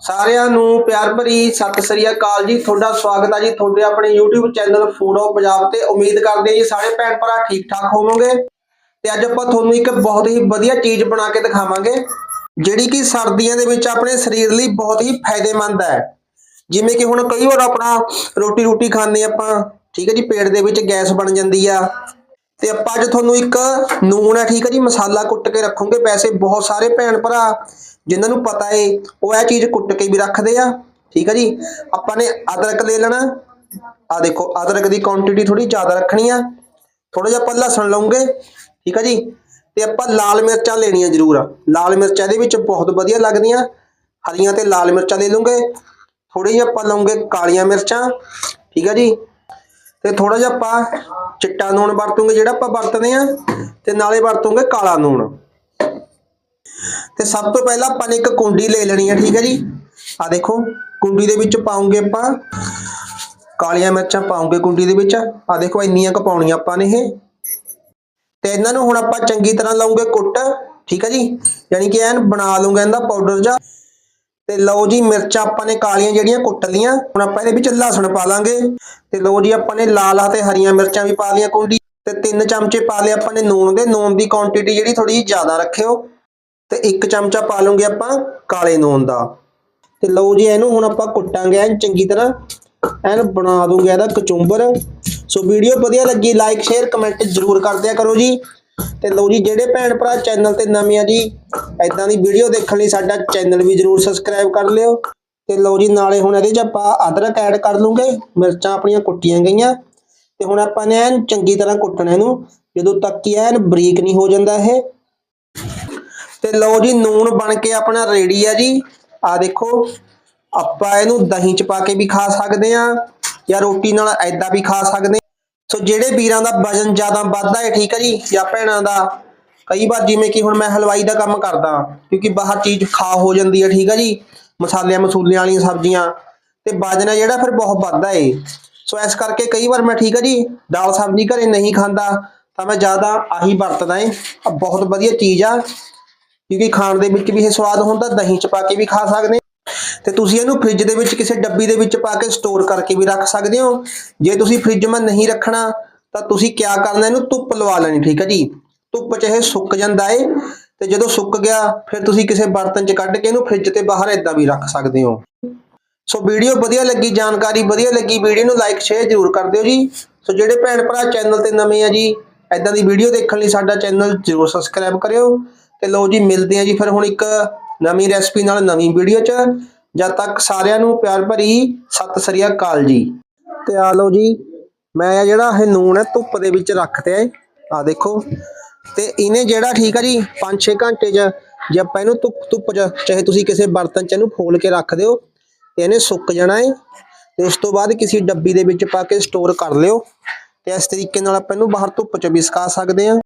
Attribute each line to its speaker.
Speaker 1: ਸਾਰਿਆਂ ਨੂੰ ਪਿਆਰ ਭਰੀ ਸਤਿ ਸ੍ਰੀ ਅਕਾਲ ਜੀ। ਤੁਹਾਡਾ ਸਵਾਗਤ ਹੈ ਜੀ ਤੁਹਾਡੇ ਆਪਣੇ YouTube channel food of Punjab ਤੇ। ਉਮੀਦ ਕਰਦੇ ਹਾਂ ਜੀ ਸਾਰੇ ਭੈਣ ਭਰਾ ਠੀਕ ਠਾਕ ਹੋਵੋਗੇ। ਤੇ ਅੱਜ ਆਪਾਂ ਤੁਹਾਨੂੰ ਇੱਕ ਬਹੁਤ ਹੀ ਵਧੀਆ ਚੀਜ਼ ਬਣਾ ਕੇ ਦਿਖਾਵਾਂਗੇ, ਜਿਹੜੀ ਕਿ ਸਰਦੀਆਂ ਦੇ ਵਿੱਚ ਆਪਣੇ ਸਰੀਰ ਲਈ ਬਹੁਤ ਹੀ ਫਾਇਦੇਮੰਦ ਹੈ। ਜਿਵੇਂ ਕਿ ਹੁਣ ਕਈ ਵਾਰ ਆਪਣਾ ਰੋਟੀ ਰੋਟੀ ਖਾਂਦੇ ਆਪਾਂ, ਠੀਕ ਹੈ ਜੀ, ਪੇਟ ਦੇ ਵਿੱਚ ਗੈਸ ਬਣ ਜਾਂਦੀ ਆ। ਤੇ ਆਪਾਂ ਅੱਜ ਤੁਹਾਨੂੰ ਇੱਕ ਨੂਣ ਹੈ, ਠੀਕ ਹੈ ਜੀ, ਮਸਾਲਾ ਕੁੱਟ ਕੇ ਰੱਖੋਗੇ। ਪੈਸੇ ਬਹੁਤ ਸਾਰੇ ਭੈਣ ਭਰਾ, ਜਿਨ੍ਹਾਂ ਨੂੰ ਪਤਾ ਏ, ਉਹ ਇਹ ਚੀਜ਼ ਕੁੱਟ ਕੇ ਵੀ ਰੱਖਦੇ ਆ, ਠੀਕ ਹੈ ਜੀ। ਆਪਾਂ ਨੇ ਅਦਰਕ ਲੈ ਲੈਣਾ। ਆ ਦੇਖੋ, ਅਦਰਕ ਦੀ ਕੁਆਂਟੀਟੀ ਥੋੜੀ ਜ਼ਿਆਦਾ ਰੱਖਣੀ ਆ। ਥੋੜਾ ਜਿਹਾ ਆਪਾਂ ਲਸਣ ਲਵਾਂਗੇ ਠੀਕ ਹੈ ਜੀ। ਤੇ ਆਪਾਂ ਲਾਲ ਮਿਰਚਾਂ ਲੈਣੀਆਂ ਜ਼ਰੂਰ ਲਾਲ ਮਿਰਚਾਂ ਇਹਦੇ ਵਿੱਚ ਬਹੁਤ ਵਧੀਆ ਲੱਗਦੀਆਂ। ਹਰੀਆਂ ਤੇ ਲਾਲ ਮਿਰਚਾਂ ਲੈ ਲਵਾਂਗੇ ਥੋੜੀ ਜਿਹੀ ਆਪਾਂ ਲਵਾਂਗੇ ਕਾਲੀਆਂ ਮਿਰਚਾਂ, ਠੀਕ ਹੈ ਜੀ। ਤੇ ਥੋੜਾ ਜਿਹਾ ਆਪਾਂ ਚਿੱਟਾ ਨੂਣ ਵਰਤੂਗੇ, ਜਿਹੜਾ ਆਪਾਂ ਵਰਤਦੇ ਆ ਤੇ ਨਾਲੇ ਵਰਤੂਗੇ ਕਾਲਾ ਨੂਣ ਤੇ ਸਭ ਤੋਂ ਪਹਿਲਾਂ ਆਪਾਂ ਨੇ ਇੱਕ ਕੁੰਡੀ ਲੈ ਲੈਣੀ ਹੈ, ਠੀਕ ਹੈ ਜੀ? ਆ ਦੇਖੋ, ਕੁੰਡੀ ਦੇ ਵਿੱਚ ਪਾਉਂਗੇ ਆਪਾਂ ਕਾਲੀਆਂ ਮਿਰਚਾਂ, ਪਾਉਂਗੇ ਕੁੰਡੀ ਦੇ ਵਿੱਚ। ਆ ਦੇਖੋ, ਇੰਨੀਆਂ ਕੁ ਪਾਉਣੀਆਂ ਆਪਾਂ ਨੇ ਇਹ। ਤੇ ਇਹਨਾਂ ਨੂੰ ਹੁਣ ਆਪਾਂ ਚੰਗੀ ਤਰ੍ਹਾਂ ਲਾਉਂਗੇ ਕੁੱਟ, ਠੀਕ ਹੈ ਜੀ? ਯਾਨੀ ਕਿ ਐਨ ਬਣਾ ਲੂੰਗਾ, ਇਹਦਾ ਪਾਊਡਰ ਜਿਹਾ। ਤੇ ਲਓ ਜੀ ਮਿਰਚਾਂ ਆਪਾਂ ਨੇ ਕਾਲੀਆਂ ਜਿਹੜੀਆਂ ਕੁੱਟ ਲੀਆਂ ਹੁਣ ਆਪਾਂ ਇਹਦੇ ਵਿੱਚ ਲਸਣ ਪਾ ਲਾਂਗੇ। ਤੇ ਲਓ ਜੀ ਆਪਾਂ ਨੇ ਲਾਲ ਅਤੇ ਹਰੀਆਂ ਮਿਰਚਾਂ ਵੀ ਪਾ ਲਈਆਂ ਕੁੰਡੀ ਤੇ ਤਿੰਨ ਚਮਚੇ ਪਾ ਲਏ ਆਪਾਂ ਨੇ ਨੂਣ ਦੇ, ਨੂਣ ਦੀ ਕੁਆਂਟੀਟੀ ਜਿਹੜੀ ਥੋੜੀ ਜਿਹੀ ਜ਼ਿਆਦਾ ਰੱਖਿਓ। ਤੇ ਇੱਕ ਚਮਚਾ ਪਾ ਲਵਾਂਗੇ ਆਪਾਂ ਕਾਲੇ ਨੂਣ ਦਾ। ਤੇ ਲਓ ਜੀ ਇਹਨੂੰ ਹੁਣ ਆਪਾਂ ਕੁੱਟਾਂਗੇ ਐਨ ਚੰਗੀ ਤਰ੍ਹਾਂ। ਐਨ ਬਣਾ ਦੂੰਗੇ ਇਹਦਾ ਕਚੁੰਬਰ। ਸੋ ਵੀਡੀਓ ਵਧੀਆ ਲੱਗੀ ਲਾਈਕ ਸ਼ੇਅਰ ਕਮੈਂਟ ਜ਼ਰੂਰ ਕਰ ਦਿਆ ਕਰੋ ਜੀ। ਤੇ ਲਓ ਜੀ ਜਿਹੜੇ ਭੈਣ ਭਰਾ ਚੈਨਲ ਤੇ ਨਵੇਂ ਆ ਜੀ ਐਦਾਂ ਦੀ ਵੀਡੀਓ ਦੇਖਣ ਲਈ ਸਾਡਾ ਚੈਨਲ ਵੀ ਜ਼ਰੂਰ ਸਬਸਕ੍ਰਾਈਬ ਕਰ ਲਿਓ। ਤੇ ਲਓ ਜੀ, ਨਾਲੇ ਹੁਣ ਇਹਦੇ 'ਚ ਆਪਾਂ ਅਦਰਕ ਐਡ ਕਰ ਲੂੰਗੇ ਮਿਰਚਾਂ ਆਪਣੀਆਂ ਕੁੱਟੀਆਂ ਗਈਆਂ। ਤੇ ਹੁਣ ਆਪਾਂ ਨੇ ਐਨ ਚੰਗੀ ਤਰ੍ਹਾਂ ਕੁੱਟਣਾ ਇਹਨੂੰ। ਜਦੋਂ ਤੱਕ ਕਿ ਐਨ ਬਰੀਕ ਨਹੀਂ ਹੋ ਜਾਂਦਾ ਇਹ। ਤੇ ਲਓ ਜੀ, ਨੂਣ ਬਣ ਕੇ ਆਪਣਾ ਰੈਡੀ ਆ ਜੀ। ਆ ਦੇਖੋ, ਆਪਾਂ ਇਹਨੂੰ ਦਹੀਂ ਚ ਪਾ ਕੇ ਵੀ ਖਾ ਸਕਦੇ ਆ ਜਾਂ ਰੋਟੀ ਨਾਲ ਐਦਾਂ ਵੀ ਖਾ ਸਕਦੇ ਹਾਂ। ਸੋ ਜਿਹੜੇ ਵੀਰਾਂ ਦਾ ਵਜਨ ਜ਼ਿਆਦਾ ਵੱਧਦਾ ਹੈ, ਠੀਕ ਹੈ ਜੀ, ਜਾਂ ਭੈਣਾਂ ਦਾ ਕਈ ਵਾਰ ਜਿਵੇਂ ਕਿ ਹੁਣ ਮੈਂ ਹਲਵਾਈ ਦਾ ਕੰਮ ਕਰਦਾ ਕਿਉਂਕਿ ਬਾਹਰ ਚੀਜ਼ ਖਾ ਹੋ ਜਾਂਦੀ ਹੈ, ਠੀਕ ਹੈ ਜੀ? ਮਸਾਲਿਆਂ, ਮਸੂਲਿਆਂ ਵਾਲੀਆਂ ਸਬਜ਼ੀਆਂ ਤੇ ਵਜਨ ਜਿਹੜਾ ਫਿਰ ਬਹੁਤ ਵੱਧਦਾ ਏ। ਸੋ ਇਸ ਕਰਕੇ ਕਈ ਵਾਰ ਮੈਂ, ਠੀਕ ਹੈ ਜੀ, ਦਾਲ ਸਬਜ਼ੀ ਘਰੇ ਨਹੀਂ ਖਾਂਦਾ, ਤਾਂ ਮੈਂ ਜ਼ਿਆਦਾ ਆਹੀ ਵਰਤਦਾ ਏ। ਆਹ ਬਹੁਤ ਵਧੀਆ ਚੀਜ਼ ਆ, ਕਿਉਂਕਿ ਖਾਣ ਦੇ ਵਿੱਚ ਵੀ ਇਹ ਸਵਾਦ ਹੁੰਦਾ, ਦਹੀਂ ਚ ਪਾ ਕੇ ਵੀ ਖਾ ਸਕਦੇ ਹਾਂ। ਤੇ ਤੁਸੀਂ ਇਹਨੂੰ ਫ੍ਰਿਜ ਦੇ ਵਿੱਚ ਕਿਸੇ ਡੱਬੀ ਦੇ ਵਿੱਚ ਪਾ ਕੇ ਸਟੋਰ ਕਰਕੇ ਵੀ ਰੱਖ ਸਕਦੇ ਹੋ। ਜੇ ਤੁਸੀਂ ਫ੍ਰਿਜ ਮੈਂ ਨਹੀਂ ਰੱਖਣਾ, ਤਾਂ ਤੁਸੀਂ ਕਿਆ ਕਰਨਾ, ਇਹਨੂੰ ਧੁੱਪ ਲਵਾ ਲੈਣੀ, ਠੀਕ ਹੈ ਜੀ? ਧੁੱਪ 'ਚ ਇਹ ਸੁੱਕ ਜਾਂਦਾ ਏ, ਤੇ ਜਦੋਂ ਸੁੱਕ ਗਿਆ, ਫਿਰ ਤੁਸੀਂ ਕਿਸੇ ਬਰਤਨ 'ਚ ਕੱਢ ਕੇ ਇਹਨੂੰ ਫ੍ਰਿਜ ਤੇ ਬਾਹਰ ਏਦਾਂ ਵੀ ਰੱਖ ਸਕਦੇ ਹੋ। ਸੋ ਵੀਡੀਓ ਵਧੀਆ ਲੱਗੀ, ਜਾਣਕਾਰੀ ਵਧੀਆ ਲੱਗੀ ਵੀਡੀਓ ਨੂੰ ਲਾਈਕ ਸ਼ੇਅਰ ਜ਼ਰੂਰ ਕਰ ਦਿਓ ਜੀ। ਸੋ ਜਿਹੜੇ ਭੈਣ ਭਰਾ ਚੈਨਲ ਤੇ ਨਵੇਂ ਆ ਜੀ ਐਦਾਂ ਦੀ ਵੀਡੀਓ ਦੇਖਣ ਲਈ ਸਾਡਾ ਚੈਨਲ ਜ਼ਰੂਰ ਸਬਸਕ੍ਰਾਈਬ ਕਰਿਓ। ਤੇ ਲਓ ਜੀ, ਮਿਲਦੇ ਆ ਜੀ ਫਿਰ ਹੁਣ ਇੱਕ ਨਵੀਂ ਰੈਸਪੀ ਨਾਲ ਨਵੀਂ ਵੀਡੀਓ 'ਚ। ਜਦ ਤੱਕ ਸਾਰਿਆਂ ਨੂੰ ਪਿਆਰ ਭਰੀ ਸਤਿ ਸ੍ਰੀ ਅਕਾਲ ਜੀ। ਤੇ ਆ ਲਓ ਜੀ, ਮੈਂ ਜਿਹੜਾ ਇਹ ਨੂਣ ਹੈ ਧੁੱਪ ਦੇ ਵਿੱਚ ਰੱਖਤੇ ਆ। ਆ ਦੇਖੋ ਤੇ ਇਹਨੇ ਜਿਹੜਾ ਠੀਕ ਆ ਜੀ 5-6 ਘੰਟੇ 'ਚ ਜੇ ਆਪਾਂ ਇਹਨੂੰ ਧੁੱਪ ਧੁੱਪ 'ਚ, ਚਾਹੇ ਤੁਸੀਂ ਕਿਸੇ ਬਰਤਨ 'ਚ ਇਹਨੂੰ ਫੋਲ ਕੇ ਰੱਖ ਦਿਓ, ਤੇ ਇਹਨੇ ਸੁੱਕ ਜਾਣਾ ਏ। ਤੇ ਉਸ ਤੋਂ ਬਾਅਦ ਕਿਸੇ ਡੱਬੀ ਦੇ ਵਿੱਚ ਪਾ ਕੇ ਸਟੋਰ ਕਰ ਲਿਓ। ਤੇ ਇਸ ਤਰੀਕੇ ਨਾਲ ਆਪਾਂ ਇਹਨੂੰ ਬਾਹਰ ਧੁੱਪ 'ਚ ਵੀ ਸੁਕਾ ਸਕਦੇ ਹਾਂ